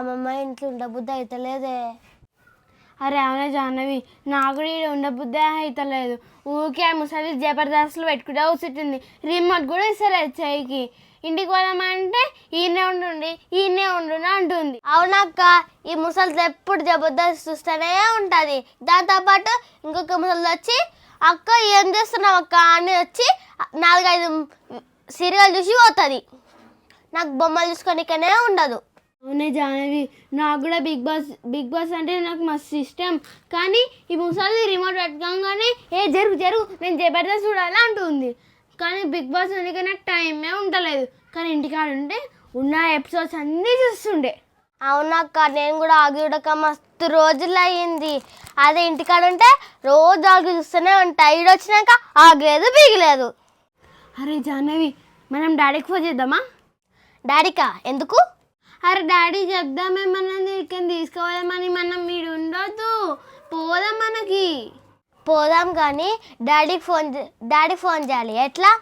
అమ్మమ్మ ఇంట్లో ఉండబుద్ధి అయితలేదే. అరే అవునా జాహ్నవి? నాకు కూడా ఈడ ఉండబుద్దే అవుతలేదు ఊరికే ఆ ముసలి జబర్దస్త్లు పెట్టుకుంటా కూర్చుంటుంది. రిమోట్ కూడా ఇస్తలేదు చెయ్యికి. ఇంటికి పోదామంటే ఈయనే ఉండుండి ఈయనే ఉండు అంటుంది. అవునక్క ఈ ముసలి ఎప్పుడు జబర్దస్త్ చూస్తూనే ఉంటుంది. దాంతోపాటు ఇంకొక ముసలి వచ్చి అక్క ఏం చేస్తున్నావు అక్క? అని వచ్చి నాలుగైదు సీరియల్ చూసి పోతుంది. నాకు బొమ్మలు చూసుకోనికనే ఉండదు. అవునే జాహ్నవి నాకు కూడా బిగ్ బాస్ బిగ్ బాస్ అంటే నాకు మస్తు ఇష్టం. కానీ ఈ ముసలి రిమోట్ పెట్టుకోగానే ఏ జరుగు జరుగు నేను జబర్దస్త్ చూడాలి అంటుంది. కానీ బిగ్ బాస్ అందుకే నాకు టైమే ఉండలేదు. కానీ ఇంటికాడ ఉంటే ఉన్న ఎపిసోడ్స్ అన్నీ చూస్తుండే. అవునక్క నేను కూడా ఆగి ఉడక మస్తు రోజులు అయ్యింది. అదే ఇంటికాడ ఉంటే రోజు ఆగి చూస్తూనే ఉంటా. ఈడు వచ్చినాక ఆగలేదు బిగలేదు అరే జాహ్నవి మనం డాడీకి ఫోన్ చేద్దామా? డాడీకా? ఎందుకు? అరే డాడీ చెప్దామే మనం ఇక్కడ తీసుకోవాలని మనం మీరు ఉండొద్దు. పోదాం మనకి. పోదాం కానీ డాడీకి ఫోన్ డాడీకి ఫోన్ చేయాలి. ఎట్లా?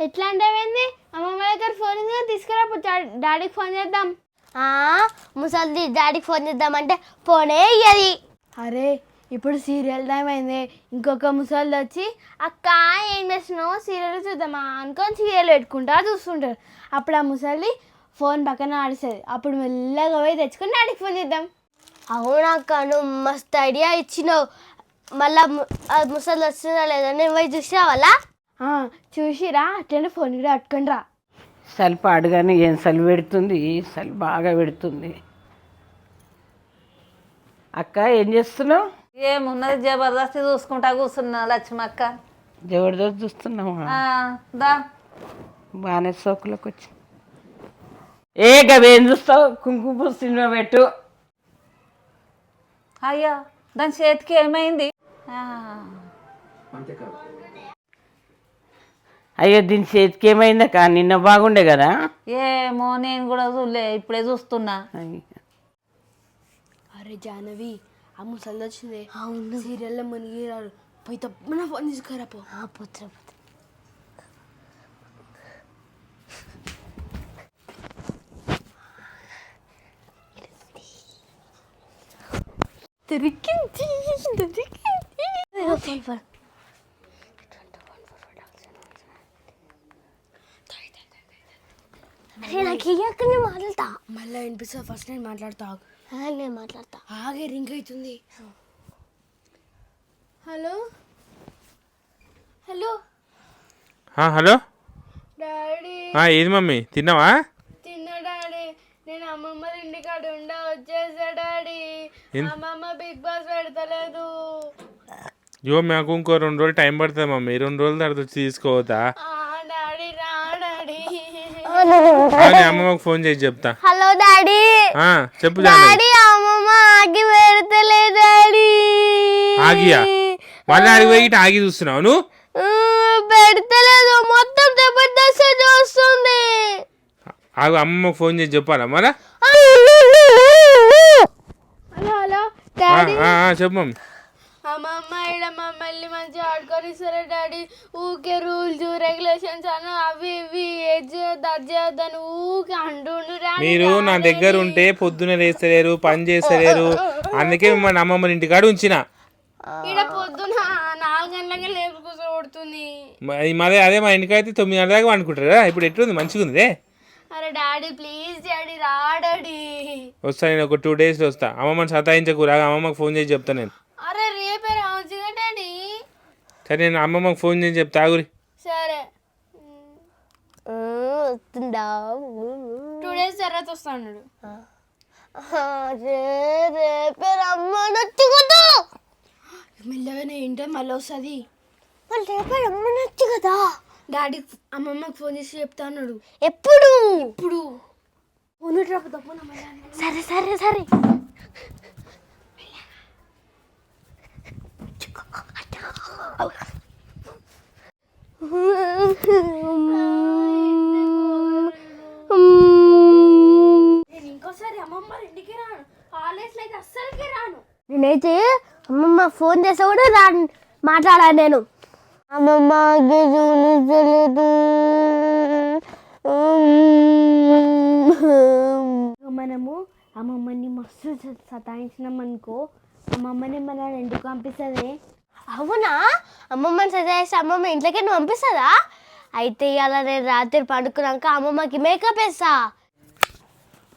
ఎట్లా అంటే ఏంది? అమ్మమ్మ దగ్గర ఫోన్ ఉంది తీసుకురా డాడీకి ఫోన్ చేద్దాం. ఆ, ముసలిది డాడీకి ఫోన్ చేద్దామంటే ఫోనే ఇయ్యది. అరే ఇప్పుడు సీరియల్ టైం అయింది. ఇంకొక ముసలి వచ్చి అక్క ఏం చేస్తున్నావు? సీరియల్ చూద్దామా? అనుకొని సీరియల్ పెట్టుకుంటా చూస్తుంటారు. అప్పుడు ఆ ముసలి ఫోన్ పక్కన ఆడిస్తుంది అప్పుడు మెల్లగా పోయి తెచ్చుకొని డాడీకి ఫోన్ చేద్దాం. అవునక్క నువ్వు మస్తు ఐడియా ఇచ్చినావు. మళ్ళా ముసలి వస్తుందా లేదా నేను పోయి చూసావాలా ఆ, చూసిరా అట్లనే ఫోన్ కూడా పట్టుకొని రా. చలి పాడుగానే ఏం చలి పెడుతుంది? చలి బాగా పెడుతుంది. అక్క ఏం చేస్తున్నావు? ఏమున్నది జబర్దస్తి చూసుకుంటా కూర్చున్నా లక్ష్మక్క జబర్దస్త్ చూస్తున్నావా? ఆ, దా. బాగానే సోకులకు వచ్చి ఏ గవేం చూస్తావు? కుంకుమ సినిమా పెట్టు. అయ్యా దాని చేతికి ఏమైంది? ఆ, అయ్యో దీని చేతికి ఏమైందక్క నిన్న బాగుండే కదా? ఏమో నేను కూడా చూడలే ఇప్పుడే చూస్తున్నా. అయ్య. అరే జానవి ఆ ముసలి వచ్చింది. అవును. సీరియల్లో మునిగిరారు. పోయి తప్పన ఫోన్ తీసుకురా పో. పుత్ర. పుత్ర అరే నాకు ఇయ్యక నేను మాట్లాడతా మళ్ళీ వినిపిస్తా ఫస్ట్ నేను మాట్లాడతా నేను మాట్లాడతా. ఆగే రింగ్ అవుతుంది. Hello hello? హలో డాడీ ఏది మమ్మీ? తిన్నావా? తిన్న డాడీ నేను అమ్మమ్మ ఇంటికాడ ఉండ వచ్చేసా డాడీ బిగ్ బాస్ పెడతలేదు. ఇగో మాకు ఇంకో రెండు రోజులు టైం పడుతుంది మమ్మీ రెండు రోజుల తర్వాత వచ్చి తీసుకోవద్దా? అమ్మమ్మకు ఫోన్ చేసి చెప్తా. Hello daddy. ఆ, చెప్పు డాడీ అమ్మమ్మ ఆగి పెడతలే డాడీ. ఆగియా? మళ్ళీ అడిగి పోయి ఆగి చూస్తున్నావు నువ్వు? పెడతలేదు. మొత్తం జబర్దస్త్ చూస్తుంది. ఆగు అమ్మమ్మకు ఫోన్ చేసి చెప్పాలా? మరా చెప్పు మమ్మీ అమ్మమ్మ ఇక్కడ మమ్మల్ని మంచిగా ఆడుకొని సరే డాడీ ఊకే రూల్స్ రెగ్యులేషన్స్ అని అవి ఇవి ఏది చేయొద్దు అది చేయొద్దు అని ఊకే అంటుండు మీరు నా దగ్గర ఉంటే పొద్దున లేస్తలేరు పని చేస్తలేరు. అందుకే మిమ్మల్ని అమ్మమ్మని ఇంటికాడ ఉంచిన. ఇక్కడ పొద్దున నాలుగు గంటలకి లేపు కూర్చోబడుతుంది. మరి అదే మా ఇంటికైతే తొమ్మిది గంటల దాకా అనుకుంటారా ఇప్పుడు ఎట్లుంది? మంచిగా ఉంది అరే డాడీ ప్లీజ్ డాడీ రా డాడీ వస్తా నేను ఒక టూ డేస్లో వస్తా. అమ్మమ్మని సతాయించకు రాగా అమ్మమ్మకి ఫోన్ చేసి చెప్తా నేను. అరే రేపే రావచ్చుగా డాడీ? సరే నేను అమ్మమ్మకి ఫోన్ చేసి చెప్తా ఆగురి. సరే. వస్తుందా? టూ డేస్ తర్వాత వస్తాను అరే రేపే రమ్మనొచ్చు కదా మెల్లగానే ఏంటో మళ్ళీ వస్తుంది. వాళ్ళు రేపే రమ్మనొచ్చు కదా డాడీ అమ్మమ్మకి ఫోన్ చేసి చెప్తా అన్నాడు ఎప్పుడు ఇప్పుడు సరే సరే సరే. నేనైతే అమ్మమ్మ ఫోన్ చేసా కూడా రా మాట్లాడాను నేను. అమ్మమ్మ తెలియదు మనము అమ్మమ్మని మస్తు సతాయించినాం అనుకో అమ్మమ్మని మన ఎందుకు పంపిస్తుంది. అవునా? అమ్మమ్మని సజేసి అమ్మమ్మ ఇంట్లోకి నువ్వు పంపిస్తుందా? అయితే ఇవాళ నేను రాత్రి పడుకున్నాక అమ్మమ్మకి మేకప్ వేస్తా.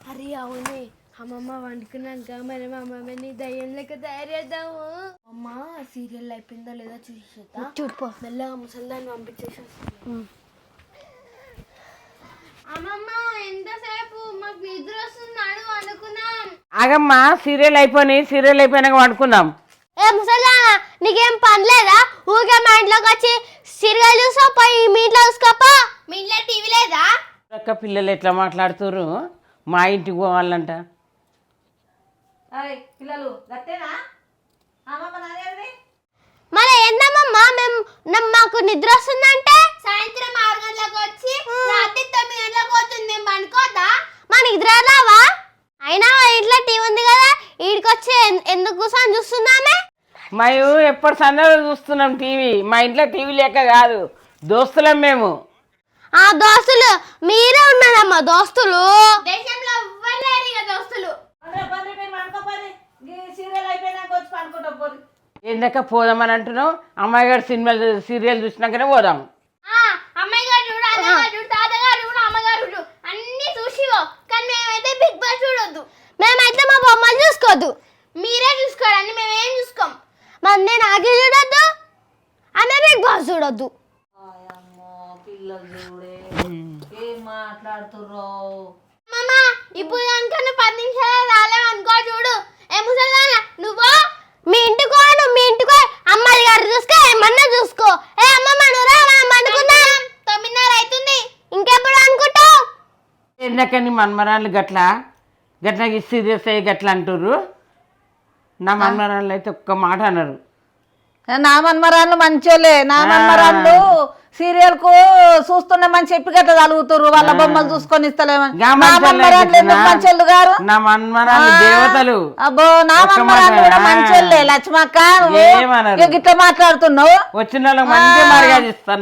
అరే అవునే అమ్మమ్మ వండుకున్నాక మనం అమ్మమ్మని దయ్యం లెక్క తయారు చేద్దాము. అమ్మ సీరియల్ అయిపోయిందో లేదో చూసేద్దా? చూడుపో మెల్లగా ముసలిదాన్ని పంపించేసి అమ్మమ్మ ఎంతసేపు? మాకు నిద్ర వస్తున్నాడు అనుకున్నాం ఆగమ్మా సీరియల్ అయిపోయి సీరియల్ అయిపోయినాక వండుకుందాం. ఏ ముసలా నీకేం పని లేదా? ఊరికే మా ఇంట్లోకి వచ్చి సీరియల్ చూసా పోయి మీ ఇంట్లో చూసుకోపో. మీ ఇంట్లో టీవీ లేదా? అక్క పిల్లలు ఎట్లా మాట్లాడుతుర్రు? మా ఇంటికి పోవాలంట. అయ్ పిల్లలు గట్టేనా అమ్మమ్మ నాదేది? మరి ఏందమ్మమ్మా? మేము నమ్- మాకు నిద్ర వస్తుందంటే? సాయంత్రం ఆరు గంటలకు వచ్చి రాత్రి తొమ్మిది గంటలకు పోతుంది. మేము పండుకోద్దా? మా నిద్ర రావా అయినా ఇంట్లో టీవీ ఉంది కదా ఈడికి వచ్చి ఎందుకు కూర్చొని చూస్తున్నామే? మేము ఎప్పటి సందర్భం చూస్తున్నాం టీవీ? మా ఇంట్లో టీవీ లేక కాదు దోస్తులం మేము. ఆ దోస్తులు మీరే ఉన్నారమ్మా దోస్తులు. దేశంలో ఎవ్వరు లేరు ఇక దోస్తులు. ఏందక్క పోదామని అంటున్నావు? అమ్మాయి గారు సినిమాలు సీరియల్ చూసినాకనే పోదాం. ఆ, అమ్మాయి గారు చూడు అన్నగారు చూడు తాతగారు చూడు అమ్మగారు చూడు. అన్ని చూసివో కానీ మేమైతే బిగ్ బాస్ చూడొద్దు. మేమైతే మా బొమ్మలు చూసుకోవద్దు మీరే చూసుకోవాలని మేమేం చూసుకోం. నేను ఆగి చూడొద్దు? ఆమె బిగ్ బాస్ చూడొద్దు. అమ్మో పిల్లలు చూడే ఏం మాట్లాడుతుర్రో? మామ ఇప్పుడు కనుక నువ్వు పది నిమిషాలు రాలేవు అనుకో చూడు. ఏ ముసలిదాన నువ్వు? మీ ఇంటికి పోను మీ ఇంటికి అమ్మాయి గారు చూసుకో ఏమన్నా చూసుకో. ఏ అమ్మమ్మ నువ్వు రా మనం అనుకుందాం తొమ్మిదిన్నర అవుతుంది ఇంకెప్పుడు అనుకుంటావు ఏందక్క నీ మన్మరాళ్ళు గట్ల గట్ల సీరియస్ అయ్యి గట్ల అంటుర్రు. నా మన్మరాళ్ళు అయితే ఒక్క మాట అన్నారు నా మన్మరాళ్ళు మంచోళ్ళే. నా మన్మరాళ్ళు సీరియల్కు చూస్తున్నామని చెప్పి గట్ల తలుగుతుర్రు. వాళ్ళ బొమ్మలు చూసుకొని ఇస్తలేమని. మంచోళ్ళే గారు? దేవతలు. అబ్బో నా మాట. కూడా మంచోళ్ళే లక్ష్మక్క. నువ్వు మాట్లాడుతున్నావు? వచ్చిన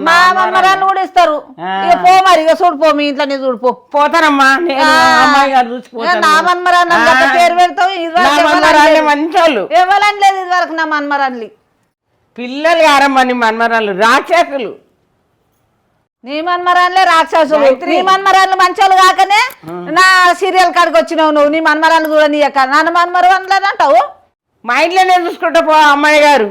మా మన్మరాళ్ళు కూడా ఇస్తారు. ఇక పో మరి ఇక చూడు పో మీ ఇంట్లోనే చూడు పో. పోతానమ్మా నా మన్మరాళ్ళు గట్ల పేరు పెడతావు? ఇదివరకు ఎవరని లేదు ఇదివరకు నా మన్మరాళ్ళు పిల్లలు గారమ్మా నీ మన్మరాళ్ళు రాక్షసులు. నీ మన్మరాన్లే రాక్షసులు. నీ మన్మరాన్లు మంచోళ్ళు కాకనే నా సీరియల్ కాడికి వచ్చినావు నువ్వు నీ మన్మరాన్లు చూడనీయక నన్ను మన్మరాన్లే అంటావు? మా ఇంట్లోనే చూసుకుంటా పో అమ్మాయి గారు.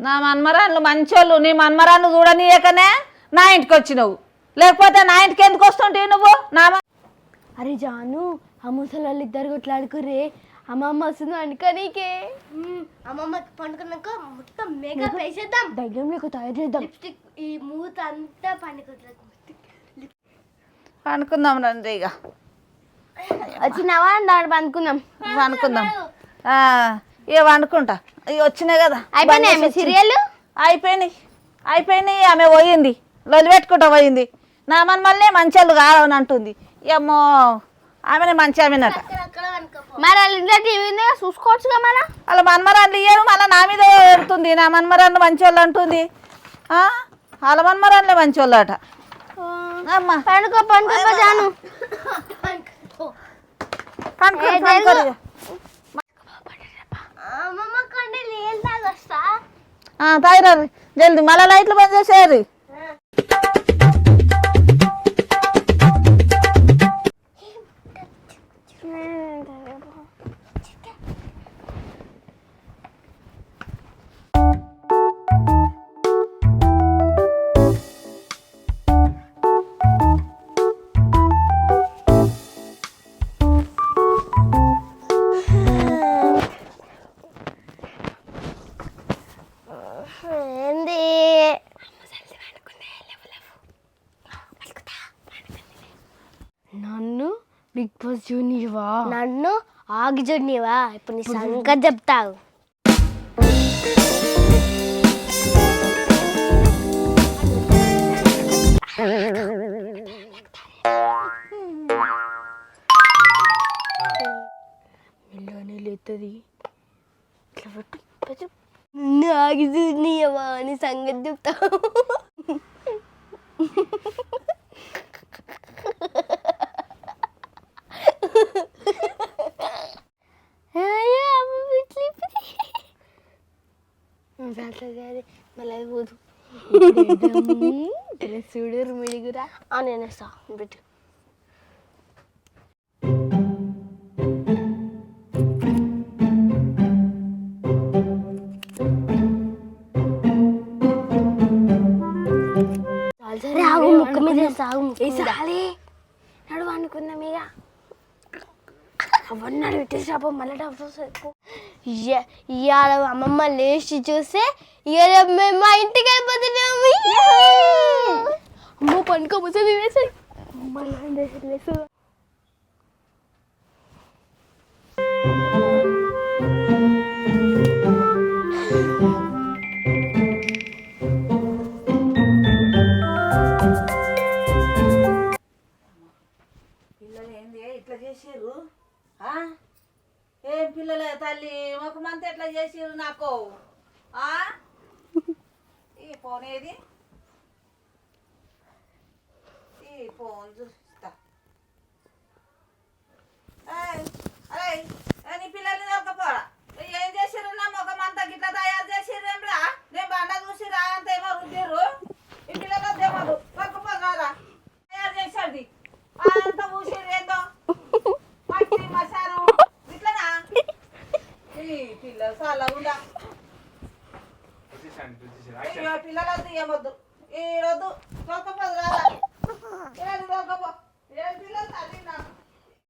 నా మన్మరాన్లు మంచోళ్ళు నీ మన్మరాన్లు చూడనీయకనే నా ఇంటికి వచ్చినావు లేకపోతే నా ఇంటికి ఎందుకు వస్తుంటావు నువ్వు? నా అరే జాను ఆ ముసలి వాళ్ళు ఇద్దరు కొట్లాడుకుర్రే. అమ్మమ్మ వస్తుంది అనుకోనీకే అమ్మమ్మకి పండుకున్నాక మొత్తం మేకప్ వేసేద్దాం. ధైర్యం లేక తయారు చేద్దాం. లిప్స్టిక్ ఈ మూత అంతా పండుకుంటుంది. అనుకుందాం రండి ఇక. వచ్చినావా? అనుకుందాం అనుకుందాం ఆ, ఇక వండుకుంటా ఇక వచ్చినాయి కదా. అయిపోయినాయి సీరియల్? అయిపోయినాయి. అయిపోయినాయి. ఆమె పోయింది. లొలి పెట్టుకుంటా పోయింది. నా మన్మల్ని మంచోళ్ళు కాదని అంటుంది. ఏమో ఆమెనే మంచి ఆమెనట మరి వాళ్ళ ఇంట్లో టీవీ ఉంది చూసుకోవచ్చుగా మళ్ళా? వాళ్ళ మన్మరాన్లు ఇయ్యరు మళ్ళీ నా మీద పెడుతుంది. నా మన్మరాన్లు మంచోళ్ళు అంటుంది. ఆ? వాళ్ళ మన్మరాన్లే మంచోళ్ళు అట అమ్మా. పండుకో జాను. తాగిరారు జల్దీ. మళ్ళీ లైట్లు బంద్ చేసేయారు నన్ను ఆగి చూడనివా ఇప్పుడు నీ సంగతి చెప్తావు. మెల్లగానే లేతుంది ఇట్లా పెట్టు పెట్టు. నిన్ను ఆగి చూడనివా నీ సంగతి చెప్తావు మళ్ళీ పోదు చూడు మిడిగురా నేను పెట్టు ముక్క మీద సాగు చాలే నడు అనుకుందాం ఇక అవన్నాడు పెట్టేసాపో మళ్ళీ డబ్బు ఇవాళ అమ్మమ్మ లేచి చూస్తే ఇవాళ మేము మా ఇంటికి వెళ్ళిపోతున్నాము అమ్మో పండుకో ముసలి వేసాయి పిల్లలు ఏంది ఇట్లా చేసిర్రు? ఆ? ఏం పిల్లలే తల్లి? ఒక మంత్ ఎట్లా చేసిర్రు నాకు? ఆ? ఈ ఫోన్ ఏది? ఈ ఫోన్ చూస్తా అరే నీ పిల్లల్ని దొరకపోరా ఏం చేసిర్రు నా ముఖం అంతా గిట్లా తయారు చేసిర్రేమ్రా నేను బండ చూసిరా అంతేమో